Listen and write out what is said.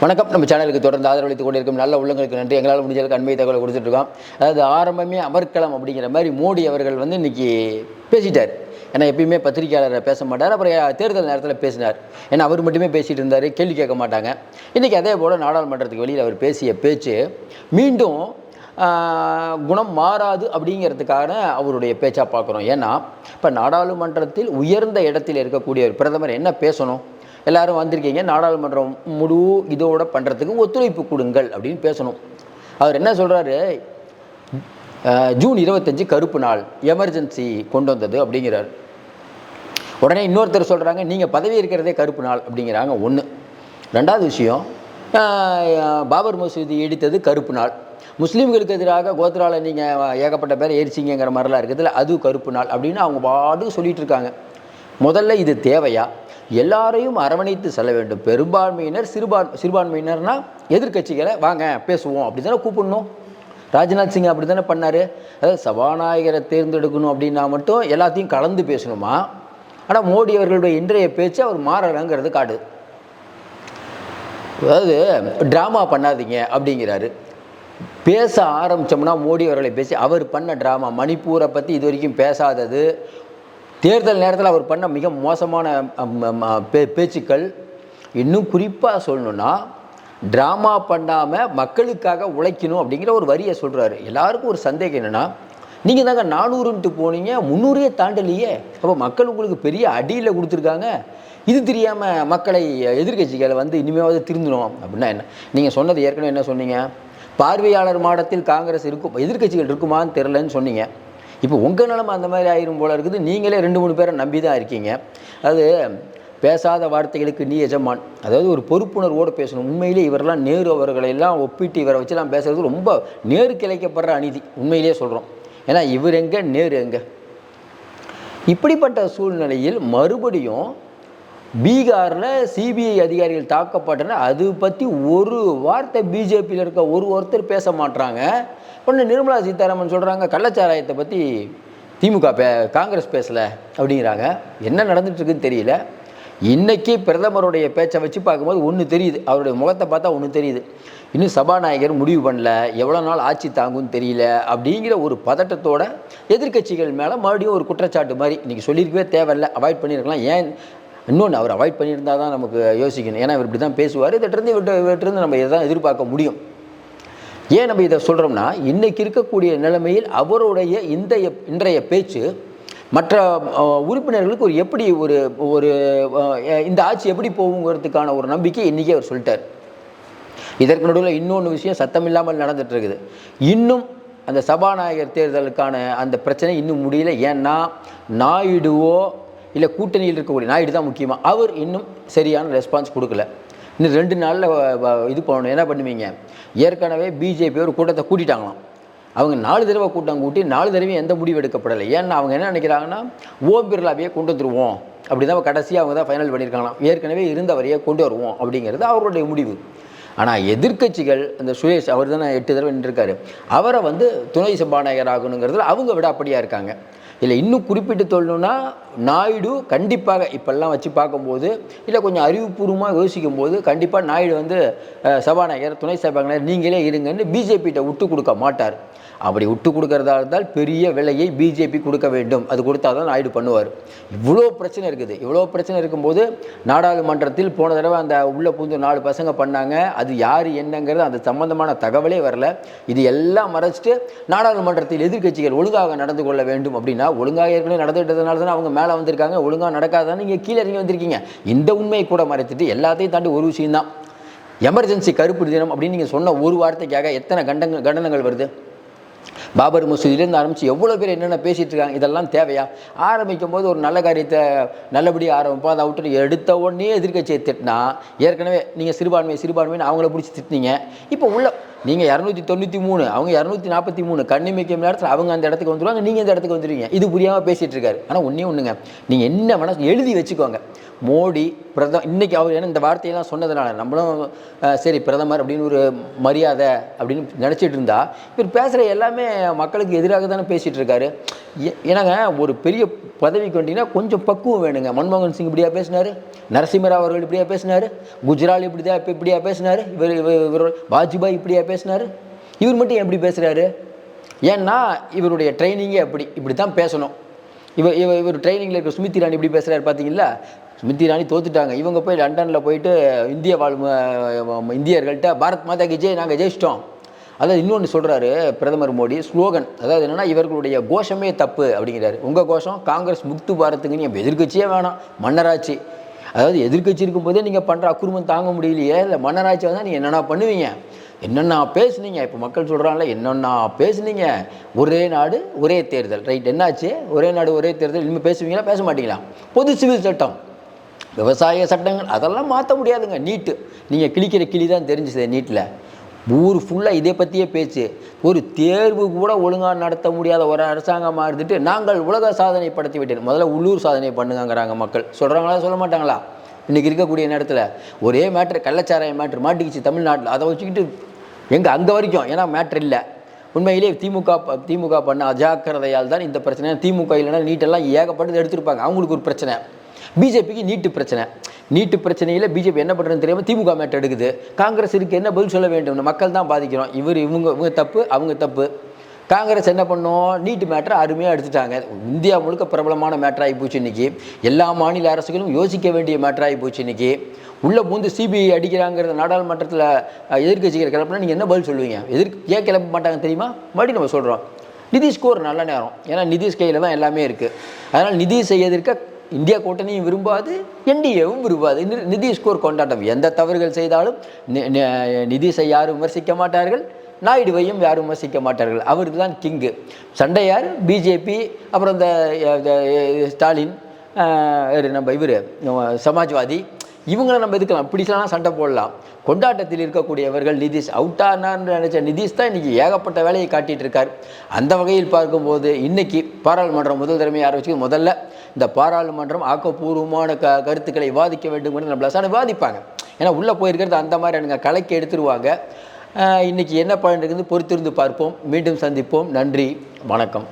வணக்கம். நம்ம சேனலுக்கு தொடர்ந்து ஆதரவளித்துக் கொண்டிருக்கும் நல்ல உள்ளங்களுக்கு நன்றி. எங்களால் முடிஞ்ச அளவுக்கு அண்மை தகவலை கொடுத்துட்டு இருக்கோம். அதாவது ஆரம்பமே அமர்க்களம் அப்படிங்கிற மாதிரி மோடி அவர்கள் வந்து இன்னைக்கு பேசிட்டார். ஏன்னா எப்பயுமே பத்திரிகையாளரை பேச மாட்டார். அப்புறம் தேர்தல் நேரத்தில் பேசினார். ஏன்னா அவர் மட்டுமே பேசிட்டு இருந்தார். கேள்வி கேட்க மாட்டாங்க. இன்றைக்கி அதே போல் நாடாளுமன்றத்துக்கு வெளியில் அவர் பேசிய பேச்சு மீண்டும் குணம் மாறாது அப்படிங்கிறதுக்கான அவருடைய பேச்சாக பார்க்குறோம் ஏன்னா இப்போ நாடாளுமன்றத்தில் உயர்ந்த இடத்தில் இருக்கக்கூடிய ஒரு பிரதமர் என்ன பேசணும்? எல்லாரும் வந்திருக்கீங்க. நாடாளுமன்றம் முழு இதோட பண்ணுறதுக்கு ஒத்துழைப்பு கொடுங்கள் அப்படின்னு பேசணும். அவர் என்ன சொல்கிறாரு ஜூன் இருபத்தஞ்சு கருப்பு நாள் எமர்ஜென்சி கொண்டு வந்தது அப்படிங்கிறார். உடனே இன்னொருத்தர் சொல்கிறாங்க நீங்கள் பதவி இருக்கிறதே கருப்பு நாள் அப்படிங்கிறாங்க ஒன்று ரெண்டாவது விஷயம் பாபர் மசூதி இடித்தது கருப்பு நாள். முஸ்லீம்களுக்கு எதிராக கோத்ராவில் நீங்கள் ஏகப்பட்ட பேர் எரிச்சிங்கிற மாதிரிலாம் இருக்குதுல்ல அது கருப்பு நாள் அப்படின்னு அவங்க பாட்டுக்கு சொல்லிகிட்டு இருக்காங்க. முதல்ல இது தேவையா? எல்லாரையும் அரவணைத்து செல்ல வேண்டும். பெரும்பான்மையினர் சிறுபான் சிறுபான்மையினர்னால் எதிர்க்கட்சிகளை வாங்க பேசுவோம் அப்படி தானே கூப்பிடணும்? ராஜ்நாத் சிங் அப்படி தானே பண்ணார்? அதாவது சபாநாயகரை தேர்ந்தெடுக்கணும் அப்படின்னா மட்டும் எல்லாத்தையும் கலந்து பேசணுமா? ஆனால் மோடி அவர்களுடைய இன்றைய பேச்சு அவர் மாறலைங்கிறது காடு. அதாவது ட்ராமா பண்ணாதீங்க அப்படிங்கிறாரு. பேச ஆரம்பித்தோம்னா மோடி அவர்களை பேசி அவர் பண்ண ட்ராமா மணிப்பூரை பற்றி இது வரைக்கும் பேசாதது தேர்தல் நேரத்தில் அவர் பண்ண மிக மோசமான பே பேச்சுக்கள். இன்னும் குறிப்பாக சொல்லணுன்னா ட்ராமா பண்ணாமல் மக்களுக்காக உழைக்கணும் அப்படிங்கிற ஒரு வரியை சொல்கிறாரு எல்லாருக்கும் ஒரு சந்தேகம் என்னென்னா நீங்கள் தாங்க நானூறுன்ட்டு போனீங்க முந்நூறையே தாண்டலையே. அப்போ மக்கள் உங்களுக்கு பெரிய அடியில் கொடுத்துருக்காங்க. இது தெரியாமல் மக்களை எதிர்க்கட்சிகளை வந்து இனிமேவாவது திருந்தணும் அப்படின்னா என்ன? நீங்கள் சொன்னது ஏற்கனவே என்ன சொன்னீங்க? பார்வையாளர் மாடத்தில் காங்கிரஸ் இருக்கும் எதிர்க்கட்சிகள் இருக்குமான்னு தெரிலன்னு சொன்னீங்க. இப்போ உங்கள் நிலமை அந்த மாதிரி ஆயிரும் போல இருக்குது. நீங்களே ரெண்டு மூணு பேரை நம்பி தான் இருக்கீங்க. அது பேசாத வார்த்தைகளுக்கு நீ எஜமான். அதாவது ஒரு பொறுப்புணர்வோடு பேசணும். உண்மையிலே இவரெல்லாம் நேரு அவர்களை எல்லாம் ஒப்பிட்டு இவரை வச்சுலாம் பேசுறது ரொம்ப நேரு கிளைக்கப்படுற அநீதி. உண்மையிலேயே சொல்கிறோம் ஏன்னா இவர் எங்கே நேரு எங்கே? இப்படிப்பட்ட சூழ்நிலையில் மறுபடியும் பீகாரில் சிபிஐ அதிகாரிகள் தாக்கப்பட்டன. அது பற்றி ஒரு வார்த்தை பிஜேபியில் இருக்க ஒரு ஒருத்தர் பேச மாட்றாங்க. ஒன்று நிர்மலா சீதாராமன் சொல்கிறாங்க கள்ளச்சாராயத்தை பற்றி திமுக பே காங்கிரஸ் பேசலை அப்படிங்கிறாங்க. என்ன நடந்துட்டுருக்குன்னு தெரியல. இன்றைக்கி பிரதமருடைய பேச்சை வச்சு பார்க்கும்போது ஒன்று தெரியுது. அவருடைய முகத்தை பார்த்தா ஒன்று தெரியுது. இன்னும் சபாநாயகர் முடிவு பண்ணல. எவ்வளோ நாள் ஆட்சி தாங்கும்னு தெரியல அப்படிங்கிற ஒரு பதட்டத்தோட எதிர்க்கட்சிகள் மேலே மறுபடியும் ஒரு குற்றச்சாட்டு மாதிரி. இன்றைக்கி சொல்லியிருக்கவே தேவையில்லை. அவாய்ட் பண்ணியிருக்கலாம். ஏன்? இன்னொன்று அவர் அவாய்ட் பண்ணியிருந்தால் தான் நமக்கு யோசிக்கணும். ஏன்னா இவர் இப்படி தான் பேசுவார் இதிட்டிருந்து இவர்கிட்ட இவர்கிட்டருந்து நம்ம இதை தான் எதிர்பார்க்க முடியும்? ஏன் நம்ம இதை சொல்கிறோம்னா இன்றைக்கி இருக்கக்கூடிய நிலைமையில் அவருடைய இந்த இன்றைய பேச்சு மற்ற உறுப்பினர்களுக்கு ஒரு எப்படி ஒரு ஒரு இந்த ஆட்சி எப்படி போகுங்கிறதுக்கான ஒரு நம்பிக்கை இன்றைக்கி அவர் சொல்லிட்டார். இதற்கு நடுவில் இன்னொன்று விஷயம் சத்தம் இல்லாமல் நடந்துட்டு இருக்குது இன்னும் அந்த சபாநாயகர் தேர்தலுக்கான அந்த பிரச்சனை இன்னும் முடியல. ஏன்னா நாயுடுவோ இல்லை கூட்டணியில் இருக்கக்கூடிய நாயுடு தான் முக்கியமாக அவர் இன்னும் சரியான ரெஸ்பான்ஸ் கொடுக்கல. இன்னும் ரெண்டு நாளில் இது பண்ணணும். என்ன பண்ணுவீங்க? ஏற்கனவே பிஜேபி ஒரு கூட்டத்தை கூட்டிட்டாங்களாம். அவங்க நாலு தடவை கூட்டம் கூட்டி நாலு தடவையும் எந்த முடிவு எடுக்கப்படலை. ஏன்னா அவங்க என்ன நினைக்கிறாங்கன்னா ஓம் பிர்லாவையே கொண்டு வந்துருவோம். அப்படி தான் கடைசியாக அவங்க தான் ஃபைனல் பண்ணியிருக்காங்களாம். ஏற்கனவே இருந்தவரையே கொண்டு வருவோம் அப்படிங்கிறது அவருடைய முடிவு. ஆனால் எதிர்க்கட்சிகள் அந்த சுரேஷ் அவர் தானே எட்டு தடவை நின்றுருக்காரு. அவரை வந்து துணை சபாநாயகர் ஆகணுங்கிறதுல அவங்க விடாப்படியாக இருக்காங்க. இல்லை இன்னும் குறிப்பிட்டு சொல்லணும்னா நாயுடு கண்டிப்பாக இப்பெல்லாம் வச்சு பார்க்கும்போது இல்லை கொஞ்சம் அறிவுபூர்வமாக யோசிக்கும் போது கண்டிப்பாக நாயுடு வந்து சபாநாயகர் துணை சபாநாயகர் நீங்களே இருங்கன்னு பிஜேபிகிட்ட விட்டு கொடுக்க மாட்டார். அப்படி விட்டு கொடுக்கறதா இருந்தால் பெரிய விலையை பிஜேபி கொடுக்க வேண்டும். அது கொடுத்தா தான் நாயுடு பண்ணுவார். இவ்வளோ பிரச்சனை இருக்குது. இவ்வளோ பிரச்சனை இருக்கும்போது நாடாளுமன்றத்தில் போன தடவை அந்த உள்ளே பூந்து நாலு பசங்க பண்ணாங்க. அது யார் என்னங்கிறது அந்த சம்பந்தமான தகவலே வரல. இது எல்லாம் மறைச்சிட்டு நாடாளுமன்றத்தில் எதிர்க்கட்சிகள் ஒழுங்காக நடந்து கொள்ள வேண்டும் அப்படின்னா ஒழுங்காக ஏற்கனவே நடந்துகிட்டதுனால தானே அவங்க மேலே வந்திருக்காங்க. ஒழுங்காக நடக்காதானே நீங்கள் கீழே இறங்கி வந்திருக்கீங்க. இந்த உண்மையை கூட மறைச்சிட்டு எல்லாத்தையும் தாண்டி ஒரு விஷயம்தான். எமர்ஜென்சி கருப்பு தினம் அப்படின்னு நீங்கள் சொன்ன ஒரு வார்த்தைக்காக எத்தனை கண்டங்கள் கண்டனங்கள் வருது? பாபர் மசூதியிலேருந்து ஆரம்பித்து எவ்வளோ பேர் என்னென்ன பேசிகிட்டு இருக்காங்க இதெல்லாம் தேவையா? ஆரம்பிக்கும் போது ஒரு நல்ல காரியத்தை நல்லபடியாக ஆரம்பிப்போம். அதை விட்டு எடுத்த உடனே எதிர்கட்சியை திட்டினா ஏற்கனவே நீங்கள் சிறுபான்மை சிறுபான்மைன்னு அவங்கள பிடிச்சி திட்டினீங்க. இப்போ உள்ள நீங்கள் இரநூத்தி தொண்ணூற்றி மூணு அவங்க இரநூத்தி நாற்பத்தி மூணு கண்ணிமைக்கும் நேரத்தில் அவங்க அந்த இடத்துக்கு வந்துருவாங்க நீங்கள் இந்த இடத்துக்கு வந்துடுவீங்க இது புரியாமல் பேசிகிட்டு இருக்காரு. ஆனால் ஒன்றே ஒன்றுங்க நீங்கள் என்ன வேணால் எழுதி வச்சுக்கோங்க. மோடி பிரதமர் இன்னைக்கு அவர் ஏன்னா இந்த வார்த்தையெல்லாம் சொன்னதுனால நம்மளும் சரி பிரதமர் அப்படின்னு ஒரு மரியாதை அப்படின்னு நினச்சிட்டு இருந்தா இவர் பேசுகிற எல்லாமே மக்களுக்கு எதிராக தானே பேசிகிட்டு இருக்காரு. ஏ- ஏன்னாங்க ஒரு பெரிய பதவிக்கு வந்தீங்கன்னா கொஞ்சம் பக்குவம் வேணுங்க. மன்மோகன் சிங் இப்படியா பேசினார்? நரசிம்மராவ் அவர்கள் இப்படியா பேசினார்? குஜரால் இப்படி தான் இப்படியா பேசினார்? இவர் இவர் இவர் வாஜ்பாய் இப்படியா பேசினார்? இவர் மட்டும் எப்படி பேசுகிறாரு ஏன்னா இவருடைய ட்ரைனிங்கே அப்படி. இப்படி தான் பேசணும். இவ இவ இவர் ட்ரைனிங்கில் இருக்கிற சுமித்தி ராணி இப்படி பேசுகிறாரு பார்த்தீங்களா சுமித் ராணி தோத்துட்டாங்க. இவங்க போய் லண்டனில் போயிட்டு இந்திய வாழ் இந்தியர்கள்ட்ட பாரத் மாதா கி ஜெய் நாங்கள் ஜெயிச்சிட்டோம். அதாவது இன்னொன்று சொல்கிறாரு பிரதமர் மோடி ஸ்லோகன். அதாவது என்னென்னா இவர்களுடைய கோஷமே தப்பு அப்படிங்கிறாரு. உங்கள் கோஷம் காங்கிரஸ் முக்து பாரத்துக்கு நீங்கள் எதிர்க்கட்சியே வேணாம். மன்னராட்சி. அதாவது எதிர்கட்சி இருக்கும்போதே நீங்கள் பண்ணுற அக்குருமம் தாங்க முடியலையே. இல்லை மன்னராட்சி வந்தால் நீங்கள் என்னென்ன பண்ணுவீங்க? என்னென்னா பேசுனீங்க? இப்போ மக்கள் சொல்கிறாங்களே என்னென்னா பேசுனீங்க? ஒரே நாடு ஒரே தேர்தல். ரைட் என்னாச்சு? ஒரே நாடு ஒரே தேர்தல். இனிமேல் பேசுவீங்களா? பேச மாட்டீங்களா? பொது சிவில் சட்டம். விவசாய சட்டங்கள் அதெல்லாம் மாற்ற முடியாதுங்க. நீட்டு. நீங்கள் கிழிக்கிற கிளி தான் தெரிஞ்சுது நீட்டில் ஊர் ஃபுல்லாக இதை பற்றியே பேச்சு. ஒரு தேர்வு கூட ஒழுங்காக நடத்த முடியாத ஒரு அரசாங்கமாக இருந்துட்டு நாங்கள் உலக சாதனை படுத்தி விட்டேன் முதல்ல உள்ளூர் சாதனை பண்ணுங்கங்கிறாங்க மக்கள். சொல்கிறாங்களா சொல்ல மாட்டாங்களா? இன்றைக்கி இருக்கக்கூடிய நேரத்தில் ஒரே மேட்ரு கள்ளச்சாராய மேட்ரு மாட்டிக்கிச்சு தமிழ்நாட்டில். அதை வச்சுக்கிட்டு எங்கே அங்கே வரைக்கும் ஏன்னா மேட்ரு இல்லை. உண்மையிலே திமுக ப- திமுக பண்ண அஜாக்கிரதையால் தான் இந்த பிரச்சனை. திமுக இல்லைன்னா நீட்டெல்லாம் ஏகப்பட்டது எடுத்திருப்பாங்க. அவங்களுக்கு ஒரு பிரச்சனை. பிஜேபிக்கு நீட்டு பிரச்சனை. நீட்டு பிரச்சனையில் பிஜேபி என்ன பண்ணுறதுன்னு தெரியாமல் திமுக மேட்டர் எடுக்குது. காங்கிரஸ் இதுக்கு என்ன பதில் சொல்ல வேண்டும்? மக்கள் தான் பாதிக்கிறோம். இவர் இவங்க இவங்க தப்பு அவங்க தப்பு. காங்கிரஸ் என்ன பண்ணோம் நீட்டு மேட்டரை அருமையாக எடுத்துட்டாங்க. இந்தியா முழுக்க பிரபலமான மேட்டர் போச்சு இன்னைக்கு. எல்லா மாநில அரசுகளும் யோசிக்க வேண்டிய மேட்டர் போச்சு இன்னைக்கு. உள்ளே பூந்து சிபிஐ அடிக்கிறாங்கிறத நாடாளுமன்றத்தில் எதிர்க்கட்சிகள் கிளப்புனா நீங்கள் என்ன பதில் சொல்லுவீங்க? எதிர் ஏன் கிளப்ப மாட்டாங்க தெரியுமா? மறுபடியும் நம்ம சொல்கிறோம் நிதிஷ்க்கு ஒரு நல்ல நேரம். ஏன்னா நிதிஷ் கையில் தான் எல்லாமே இருக்குது அதனால் நிதிஷை எதிர்க்க இந்தியா கூட்டணியும் விரும்பாது என்டிஏவும் விரும்பாது. நிதி ஸ்கோர் கொண்டாட்டம். எந்த தவறுகள் செய்தாலும் நிதிஷை யாரும் விமர்சிக்க மாட்டார்கள். நாயுடுவையும் யாரும் விமர்சிக்க மாட்டார்கள். அவருக்கு தான் கிங்கு சண்டையார் பிஜேபி அப்புறம் இந்த ஸ்டாலின் நம்ம இவர் சமாஜ்வாதி. இவங்களை நம்ம எதுக்கலாம்? பிடிச்சலாம் சண்டை போடலாம். கொண்டாட்டத்தில் இருக்கக்கூடியவர்கள் நிதிஷ் அவுட் ஆனான்னு நினச்ச நிதிஷ் தான் இன்றைக்கி ஏகப்பட்ட வேலையை காட்டிகிட்டு இருக்கார். அந்த வகையில் பார்க்கும்போது இன்றைக்கி பாராளுமன்றம் முதல் திறமையை ஆரம்பிச்சு முதல்ல. இந்த பாராளுமன்றம் ஆக்கப்பூர்வமான க கருத்துக்களை விவாதிக்க வேண்டும் என்று நம்மள விவாதிப்பாங்க ஏன்னா உள்ளே போயிருக்கிறது அந்த மாதிரி எனக்கு கலைக்கு எடுத்துருவாங்க. இன்றைக்கி என்ன பாயிண்ட் இருக்குது பொறுத்திருந்து பார்ப்போம். மீண்டும் சந்திப்போம். நன்றி. வணக்கம்.